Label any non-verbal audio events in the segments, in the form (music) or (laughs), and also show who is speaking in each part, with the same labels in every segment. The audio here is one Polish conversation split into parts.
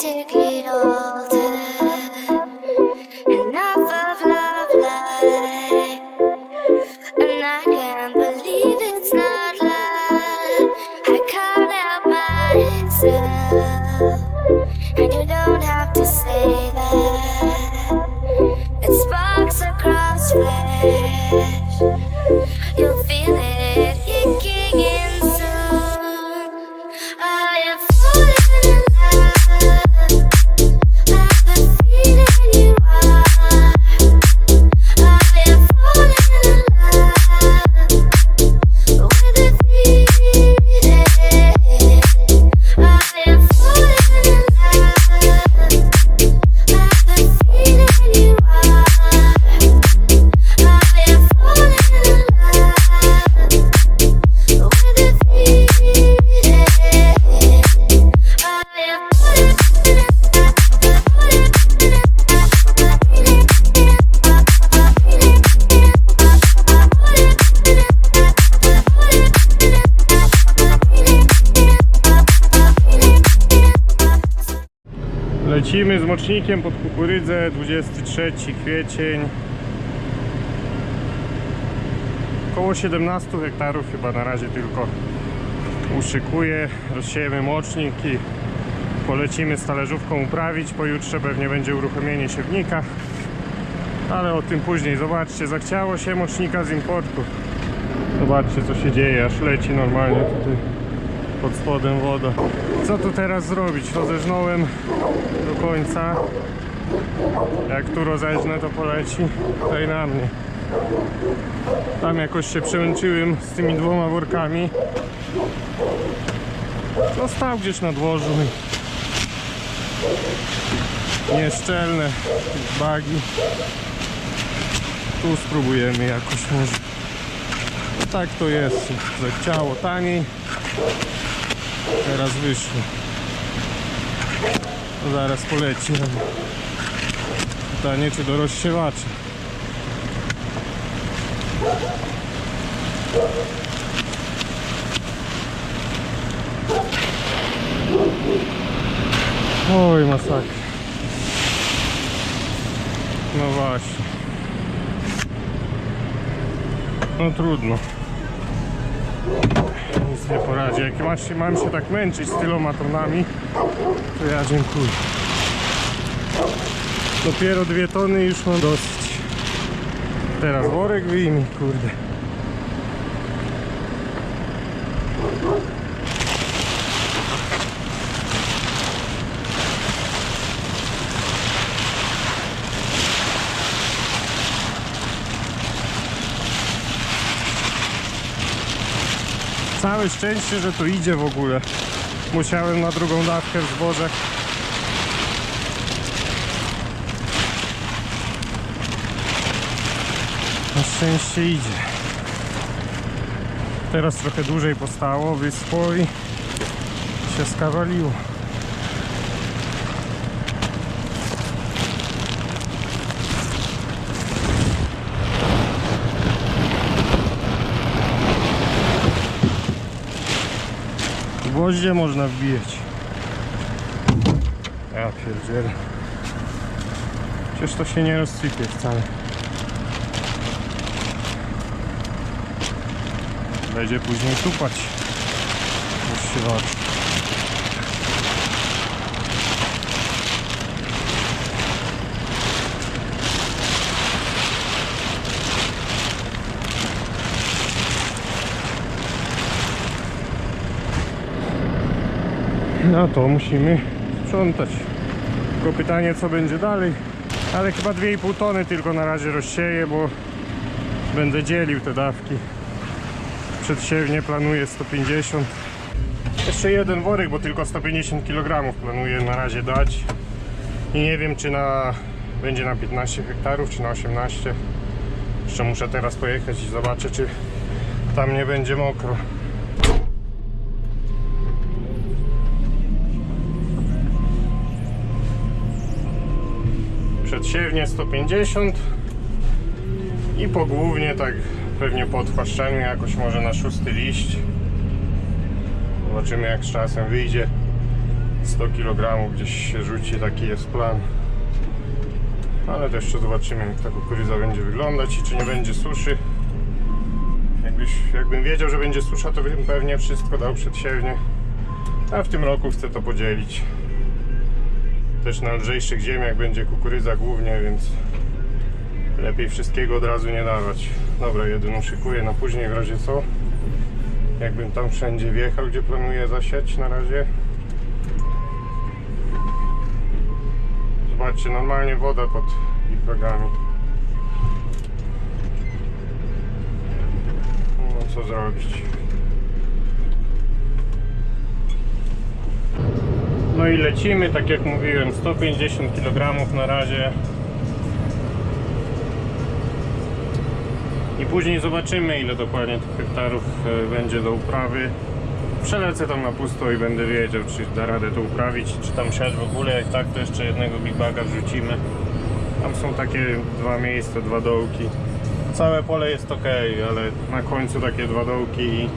Speaker 1: 즐기러 Pod kukurydzę, 23 kwiecień. Około 17 hektarów chyba na razie tylko uszykuję. Rozsiejemy mocznik i polecimy z talerzówką uprawić. Pojutrze pewnie będzie uruchomienie siewnika. Ale o tym później. Zobaczcie, zachciało się mocznika z importu. Zobaczcie co się dzieje, aż leci normalnie tutaj pod spodem woda. Co tu teraz zrobić? Rozeżnąłem do końca. Jak tu rozeżnę, to poleci tutaj na mnie. Tam jakoś się przełączyłem z tymi dwoma workami. No stał gdzieś na dworzu. Nieszczelne bagi. Tu spróbujemy jakoś może. No tak to jest. Zechciało taniej. Teraz wyszło. Zaraz poleci. Pytanie czy do rozsiewacza. Oj masakra. No właśnie. No trudno. Nie poradzi. Jak masz się, mam się tak męczyć z tyloma tonami, to ja dziękuję. Dopiero dwie tony już mam dosyć. Teraz worek wyjmij, kurde. Całe szczęście, że to idzie w ogóle. Musiałem na drugą dawkę w zboże. Na szczęście idzie. Teraz trochę dłużej postało, wyschło i się skawaliło. Gwoździe można wbijać. Ja pierdzielę. Przecież to się nie rozsypie wcale. Będzie później tupać. Już się waży. No to musimy sprzątać. Tylko pytanie co będzie dalej. Ale chyba 2,5 tony tylko na razie rozsieję, bo będę dzielił te dawki. Przedsiewnie planuję 150. Jeszcze jeden worek, bo tylko 150 kg planuję na razie dać. I nie wiem czy na będzie na 15 hektarów, czy na 18. Jeszcze muszę teraz pojechać i zobaczę czy tam nie będzie mokro. Przedsiewnie 150 i pogłównie tak pewnie po odchwaszczeniu jakoś może na szósty liść. Zobaczymy jak z czasem wyjdzie. 100 kg gdzieś się rzuci, taki jest plan. Ale to jeszcze zobaczymy jak ta kukurydza będzie wyglądać i czy nie będzie suszy. Jakbyś, jakbym wiedział, że będzie susza, to bym pewnie wszystko dał przedsiewnie. A w tym roku chcę to podzielić. Też na lżejszych ziemiach będzie kukurydza głównie, więc lepiej wszystkiego od razu nie dawać. Dobra, jedyną szykuję na później w razie co. Jakbym tam wszędzie wjechał, gdzie planuję zasiać na razie. Zobaczcie, normalnie woda pod ich. No co zrobić? No i lecimy, tak jak mówiłem, 150 kg na razie. I później zobaczymy ile dokładnie tych hektarów e, będzie do uprawy. Przelecę tam na pusto i będę wiedział, czy da radę to uprawić, czy tam siać w ogóle. Jak tak, to jeszcze jednego big baga wrzucimy. Tam są takie dwa miejsca, dwa dołki. Całe pole jest ok, ale na końcu takie dwa dołki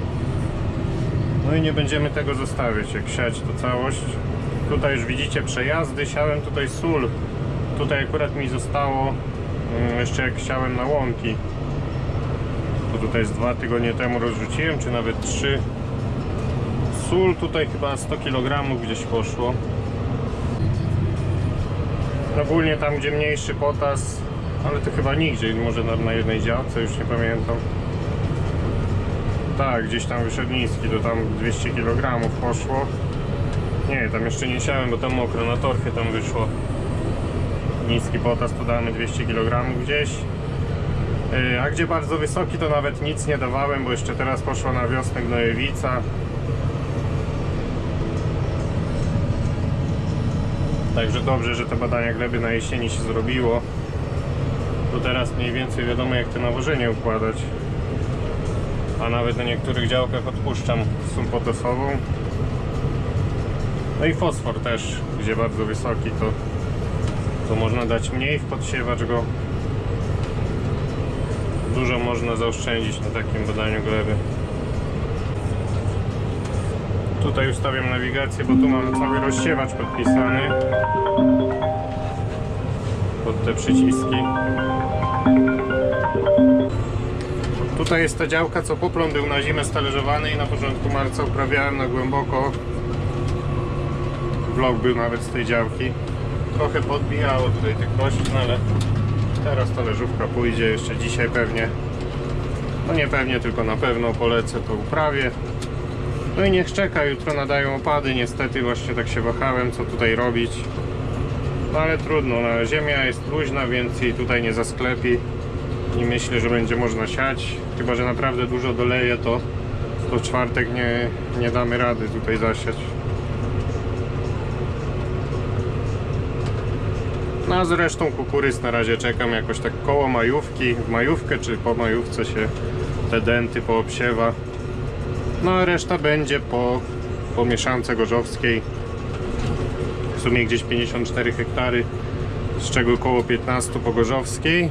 Speaker 1: no i nie będziemy tego zostawiać, jak siać to całość. Tutaj już widzicie przejazdy, siałem tutaj sól. Tutaj akurat mi zostało mm, jeszcze jak siałem na łąki. To tutaj z dwa tygodnie temu rozrzuciłem, czy nawet trzy. Sól tutaj chyba 100 kg gdzieś poszło. Ogólnie tam gdzie mniejszy potas, ale to chyba nigdzie, może na, jednej działce, już nie pamiętam. Tak, gdzieś tam wyszedł niski, to tam 200 kg poszło. Nie, tam jeszcze nie siałem, bo tam mokro na torfie tam wyszło. Niski potas to damy 200 kg gdzieś. Yy, A gdzie bardzo wysoki to nawet nic nie dawałem, bo jeszcze teraz poszła na wiosnę gnojewica. Także dobrze, że te badania gleby na jesieni się zrobiło. To teraz mniej więcej wiadomo jak to nawożenie układać. A nawet na niektórych działkach odpuszczam sól potasową. No i fosfor też, gdzie bardzo wysoki to, to można dać mniej w podsiewacz go. Dużo można zaoszczędzić na takim badaniu gleby. Tutaj ustawiam nawigację, bo tu mam cały rozsiewacz podpisany pod te przyciski. Tutaj jest ta działka, co poplon był na zimę stależowany i na początku marca uprawiałem na głęboko. Vlog był nawet z tej działki. Trochę podbijało tutaj tych roślin, ale teraz talerzówka pójdzie jeszcze dzisiaj pewnie. No nie pewnie, tylko na pewno polecę to uprawię. No i niech czeka, jutro nadają opady, niestety właśnie tak się wahałem, co tutaj robić. No ale trudno, no, ziemia jest luźna, więc jej tutaj nie zasklepi i myślę, że będzie można siać. Chyba, że naprawdę dużo doleje, to, to w czwartek nie, nie damy rady tutaj zasiać. No a zresztą kukurydz na razie czekam jakoś tak koło majówki, w majówkę czy po majówce się te denty poobsiewa. No a reszta będzie po, po mieszance gorzowskiej. W sumie gdzieś 54 hektary, z czego około 15 po gorzowskiej.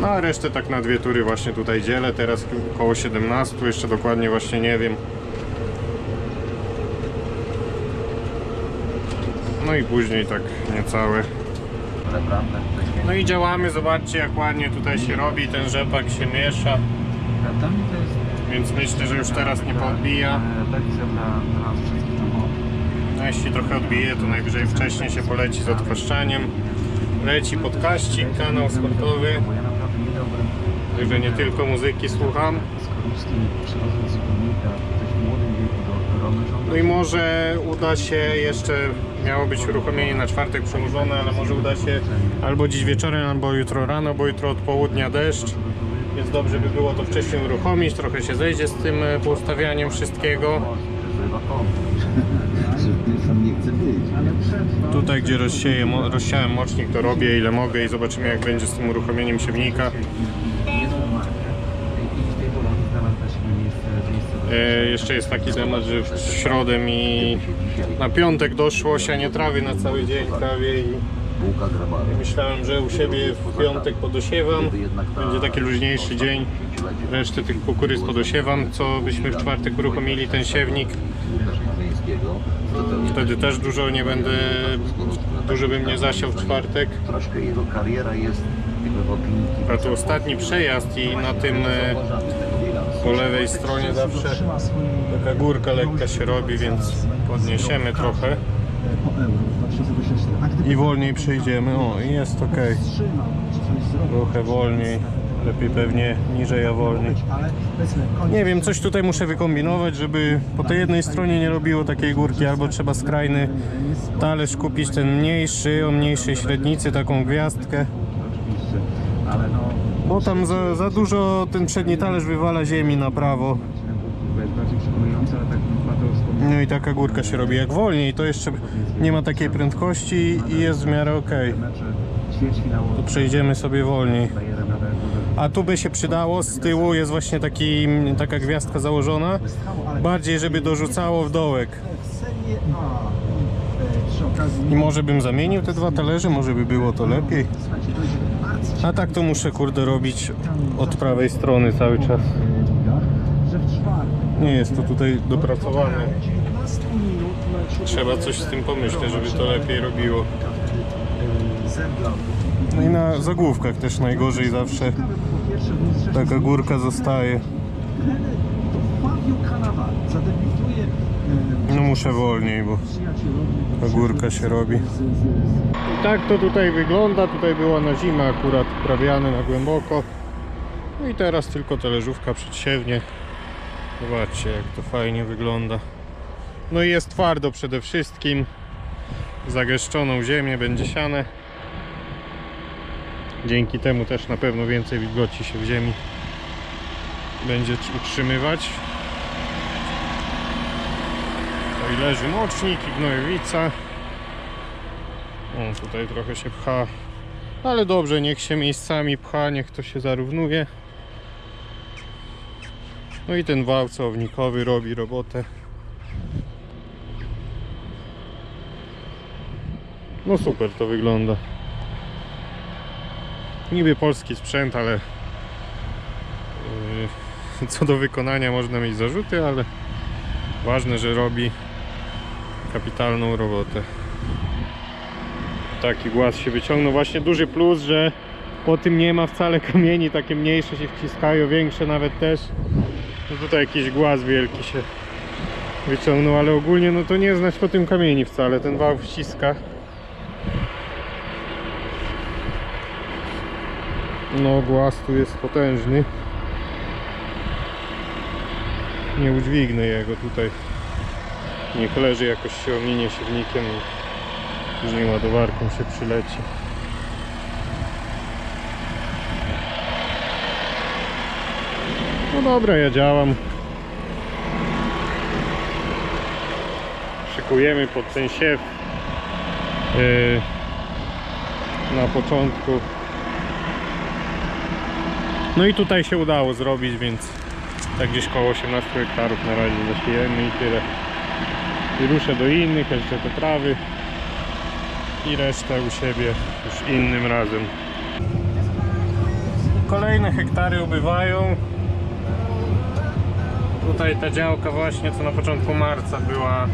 Speaker 1: No a resztę tak na dwie tury właśnie tutaj dzielę, teraz około 17, jeszcze dokładnie właśnie nie wiem. No i później tak niecałe. No i działamy, zobaczcie jak ładnie tutaj się robi, ten rzepak się miesza, więc myślę, że już teraz nie podbija.
Speaker 2: wszystkich. No,
Speaker 1: jeśli trochę odbije, to najwyżej wcześniej się poleci z odkwaszczaniem. Leci podkaścik, kanał sportowy, także nie tylko muzyki słucham. No i może uda się jeszcze, miało być uruchomienie na czwartek przełożone, ale może uda się albo dziś wieczorem, albo jutro rano, bo jutro od południa deszcz. Więc dobrze by było to wcześniej uruchomić, trochę się zejdzie z tym e, poustawianiem wszystkiego. Tutaj gdzie rozsieję, rozsiałem mocznik to robię ile mogę i zobaczymy jak będzie z tym uruchomieniem siewnika.
Speaker 2: jest markę. I w tej Polonii znalazła się miejsce, miejsce do
Speaker 1: E, jeszcze jest taki temat, że w środę mi na piątek doszło sianie trawy na cały dzień prawie i myślałem, że u siebie w piątek podosiewam. Będzie taki luźniejszy dzień. Resztę tych kukurydz podosiewam, co byśmy w czwartek uruchomili ten siewnik. Wtedy też dużo nie będę, dużo bym nie zasiał w czwartek.
Speaker 2: Troszkę jego kariera jest jakby w opinii
Speaker 1: A to ostatni przejazd i na tym e, po lewej stronie zawsze taka górka lekka się robi, więc podniesiemy trochę i wolniej przejdziemy. O, i jest ok. Trochę wolniej. Lepiej pewnie niżej, a wolniej. Nie wiem, coś tutaj muszę wykombinować, żeby po tej jednej stronie nie robiło takiej górki, albo trzeba skrajny talerz kupić, ten mniejszy, o mniejszej średnicy, taką gwiazdkę. Bo tam za, za dużo ten przedni talerz wywala ziemi na prawo. No i taka górka się robi. Jak wolniej, to jeszcze nie ma takiej prędkości i jest w miarę ok. To przejdziemy sobie wolniej. A tu by się przydało, z tyłu jest właśnie taki, taka gwiazdka założona. Bardziej, żeby dorzucało w dołek.
Speaker 3: I
Speaker 1: może bym zamienił te dwa talerze, może by było to lepiej. A tak to muszę kurde robić od prawej strony cały czas. Nie jest to tutaj dopracowane.
Speaker 3: 19 minut meczu
Speaker 1: Trzeba coś z tym pomyśleć, żeby to lepiej robiło. No i na zagłówkach też najgorzej zawsze taka górka zostaje.
Speaker 3: Fabio zadebiutuje
Speaker 1: No muszę wolniej, bo ta górka się robi. I tak to tutaj wygląda. Tutaj była na zimę akurat prawiany na głęboko. No i teraz tylko talerzówka przedsiewnie. Zobaczcie jak to fajnie wygląda. No i jest twardo przede wszystkim. Zagęszczoną ziemię będzie siane. Dzięki temu też na pewno więcej wilgoci się w ziemi będzie utrzymywać. No leży mocznik i gnojowica. O, tutaj trochę się pcha. Ale dobrze, niech się miejscami pcha, niech to się zarównuje. No i ten wał robi robotę. No super to wygląda. Niby polski sprzęt, ale yy, (laughs) co do wykonania można mieć zarzuty, ale ważne, że robi kapitalną robotę taki głaz się wyciągnął. Właśnie duży plus, że po tym nie ma wcale kamieni, takie mniejsze się wciskają, większe nawet też. No tutaj jakiś głaz wielki się wyciągnął, ale ogólnie no to nie znać po tym kamieni wcale, ten wał wciska. No głaz tu jest potężny. Nie udźwignę jego tutaj. Niech leży jakoś się ominie siewnikiem i Później ładowarką się przyleci. No dobra, ja działam. Szykujemy pod ten siew yy, na początku. No i tutaj się udało zrobić, więc tak gdzieś koło 18 hektarów na razie zasiejemy i tyle. I ruszę do innych, jeszcze te trawy i resztę u siebie już innym razem. Kolejne hektary ubywają. Tutaj ta działka właśnie, co na początku marca była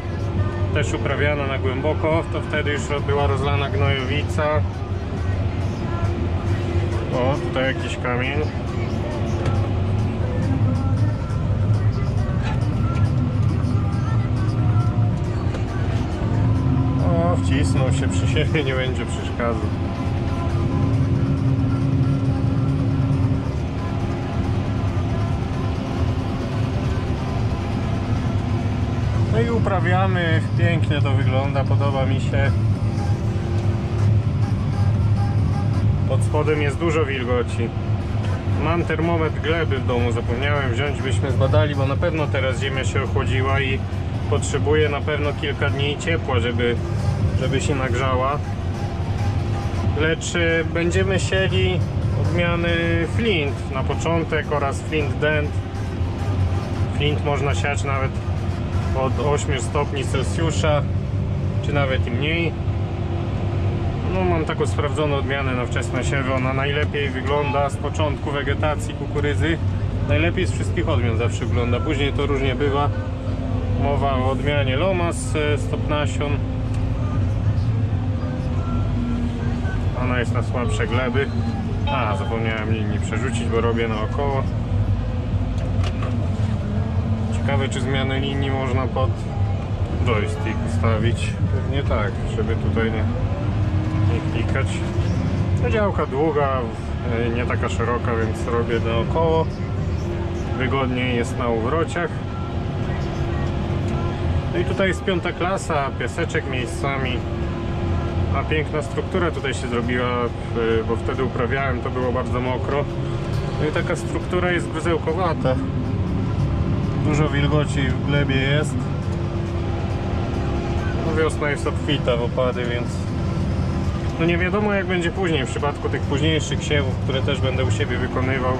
Speaker 1: też uprawiana na głęboko, to wtedy już była rozlana gnojowica. O, tutaj jakiś kamień. O, wcisnął się przy siebie, nie będzie przeszkadzał. No i uprawiamy, pięknie to wygląda, podoba mi się. Pod spodem jest dużo wilgoci. Mam termometr gleby w domu, zapomniałem wziąć, byśmy zbadali, bo na pewno teraz ziemia się ochłodziła i potrzebuje na pewno kilka dni ciepła, żeby, żeby się nagrzała. Lecz y, będziemy sieli odmiany flint na początek oraz flint dent. Flint można siać nawet od 8 stopni Celsjusza, czy nawet i mniej. No mam taką sprawdzoną odmianę na wczesne siewy. Ona najlepiej wygląda z początku wegetacji kukurydzy. Najlepiej z wszystkich odmian zawsze wygląda. Później to różnie bywa. Mowa o odmianie Lomas e, stop nasion. Ona jest na słabsze gleby. A, zapomniałem linii przerzucić, bo robię naokoło. Ciekawe, czy zmianę linii można pod joystick ustawić. Pewnie tak, żeby tutaj nie, nie klikać. Ta działka długa, e, nie taka szeroka, więc robię naokoło. Wygodniej jest na uwrociach. No i tutaj jest piąta klasa, piaseczek miejscami. A piękna struktura tutaj się zrobiła, bo wtedy uprawiałem, to było bardzo mokro. No i taka struktura jest gruzełkowata. Dużo wilgoci w glebie jest. No wiosna jest obfita w opady, więc no nie wiadomo jak będzie później w przypadku tych późniejszych siewów, które też będę u siebie wykonywał.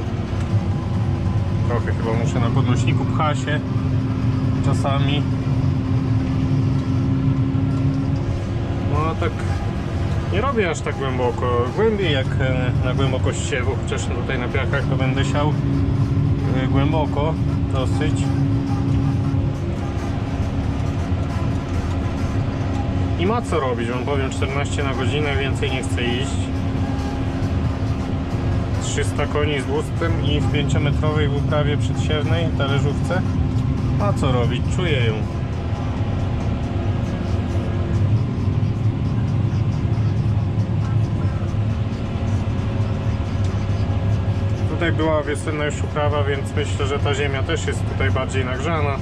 Speaker 1: Trochę chyba muszę na podnośniku pcha się czasami. No tak nie robię aż tak głęboko, głębiej jak e, na głębokość siewu, chociaż tutaj na piachach to będę siał e, głęboko dosyć. I ma co robić, wam powiem 14 na godzinę, więcej nie chcę iść. 300 koni z 200 i w 5-metrowej w uprawie przedsiewnej talerzówce ma co robić, czuję ją. Tutaj była wiosenna już uprawa, więc myślę, że ta ziemia też jest tutaj bardziej nagrzana.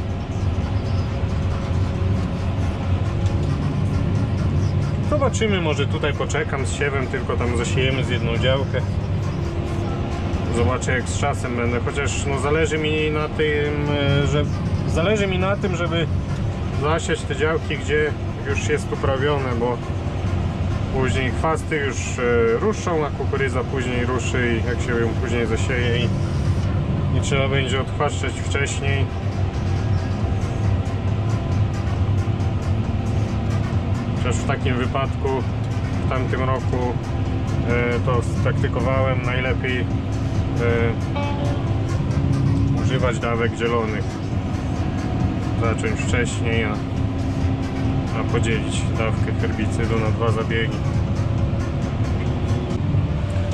Speaker 1: Zobaczymy, może tutaj poczekam z siewem, tylko tam zasiejemy z jedną działkę. Zobaczę jak z czasem będę, chociaż no zależy mi na tym, e, że zależy mi na tym, żeby zasiać te działki, gdzie już jest uprawione, bo później chwasty już e, ruszą, a kukurydza później ruszy i jak się ją później zasieje i nie trzeba będzie odchwaszczać wcześniej. Chociaż w takim wypadku w tamtym roku e, to spraktykowałem najlepiej e, używać dawek dzielonych. Zacząć wcześniej, a, a podzielić dawkę herbicydu na dwa zabiegi.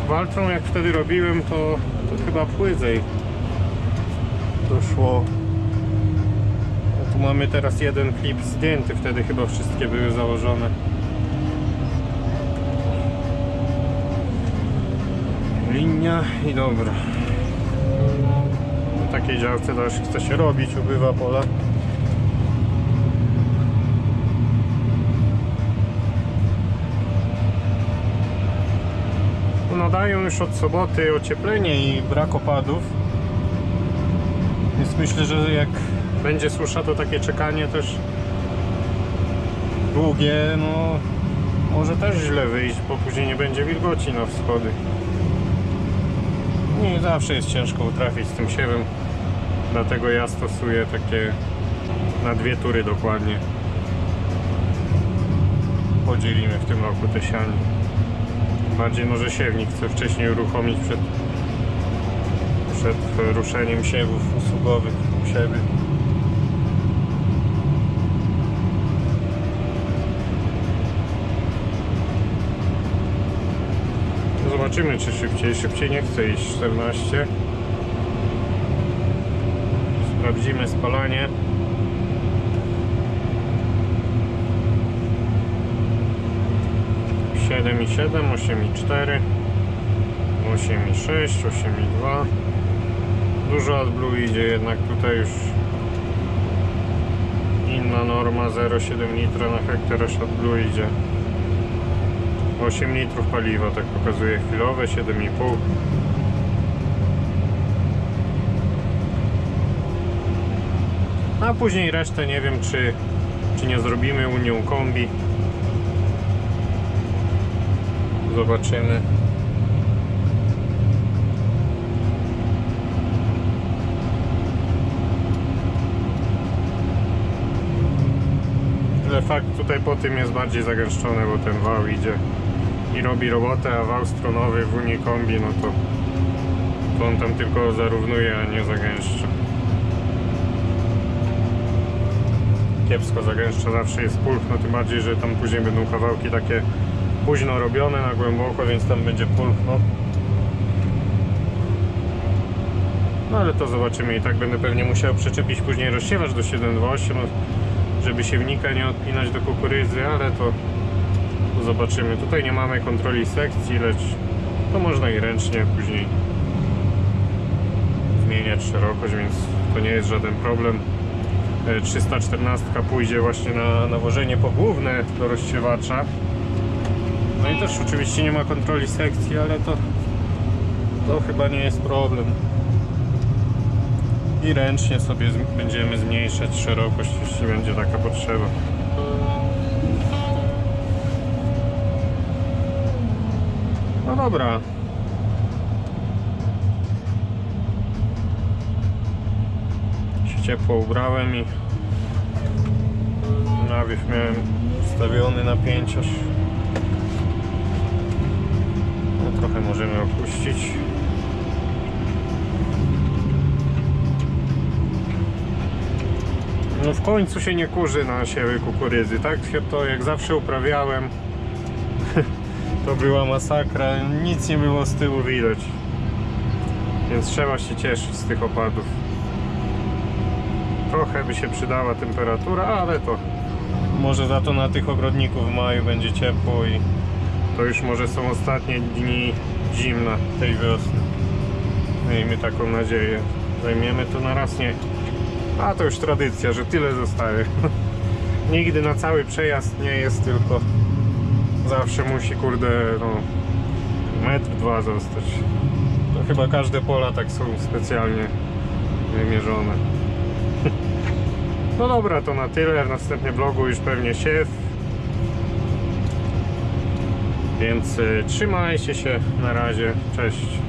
Speaker 1: Waltrą jak wtedy robiłem to, to chyba płydzej doszło. Tu mamy teraz jeden klip zdjęty, wtedy chyba wszystkie były założone. Linia i dobra. Na takiej działce też chce się robić, ubywa pola. Dają już od soboty ocieplenie i brak opadów. Więc myślę, że jak będzie susza, to takie czekanie też długie, no może też źle wyjść, bo później nie będzie wilgoci na wschody. Nie zawsze jest ciężko utrafić z tym siewem, dlatego ja stosuję takie na dwie tury dokładnie. Podzielimy w tym roku te sianie. Bardziej może siewnik chcę wcześniej uruchomić przed, przed ruszeniem siewów usługowych u siebie. No Zobaczymy czy szybciej. Szybciej nie chcę iść 14. Sprawdzimy spalanie. 7,7, 8,4, 8,6, 8,2 Dużo AdBlue idzie jednak tutaj już inna norma 0,7 litra na hektar aż AdBlue idzie. 8 litrów paliwa, tak pokazuje chwilowe, 7,5 A później resztę nie wiem czy, czy nie zrobimy Unią Kombi zobaczymy Ale fakt tutaj po tym jest bardziej zagęszczone, bo ten wał idzie i robi robotę, a wał stronowy w Unii Kombi, no to, to on tam tylko zarównuje, a nie zagęszcza. kiepsko zagęszcza, zawsze jest pulchno, tym bardziej, że tam później będą kawałki takie późno robione na głęboko, więc tam będzie pulchno. No ale to zobaczymy i tak będę pewnie musiał przyczepić później rozsiewacz do 728, żeby siewnika nie odpinać do kukurydzy, ale to, to zobaczymy. Tutaj nie mamy kontroli sekcji, lecz to można i ręcznie później zmieniać szerokość, więc to nie jest żaden problem. E, 314 pójdzie właśnie na nawożenie pogłówne do rozsiewacza. No i też oczywiście nie ma kontroli sekcji, ale to, to chyba nie jest problem. I ręcznie sobie będziemy zmniejszać szerokość, jeśli będzie taka potrzeba. No dobra. Się ciepło ubrałem i nawiew miałem ustawiony na możemy opuścić. No w końcu się nie kurzy na siewy kukurydzy, tak? To jak zawsze uprawiałem, (laughs) to była masakra, nic nie było z tyłu widać. Więc trzeba się cieszyć z tych opadów. Trochę by się przydała temperatura, ale to może za to na tych ogrodników w maju będzie ciepło i to już może są ostatnie dni zimna tej wiosny. Miejmy taką nadzieję. Zajmiemy to na raz nie. A to już tradycja, że tyle zostaje. (laughs) Nigdy na cały przejazd nie jest, tylko zawsze musi, kurde, no, metr, dwa zostać. To chyba każde pola tak są specjalnie wymierzone. (laughs) No dobra, to na tyle. W następnym vlogu już pewnie siew. Więc y, trzymajcie się. Na razie. Cześć.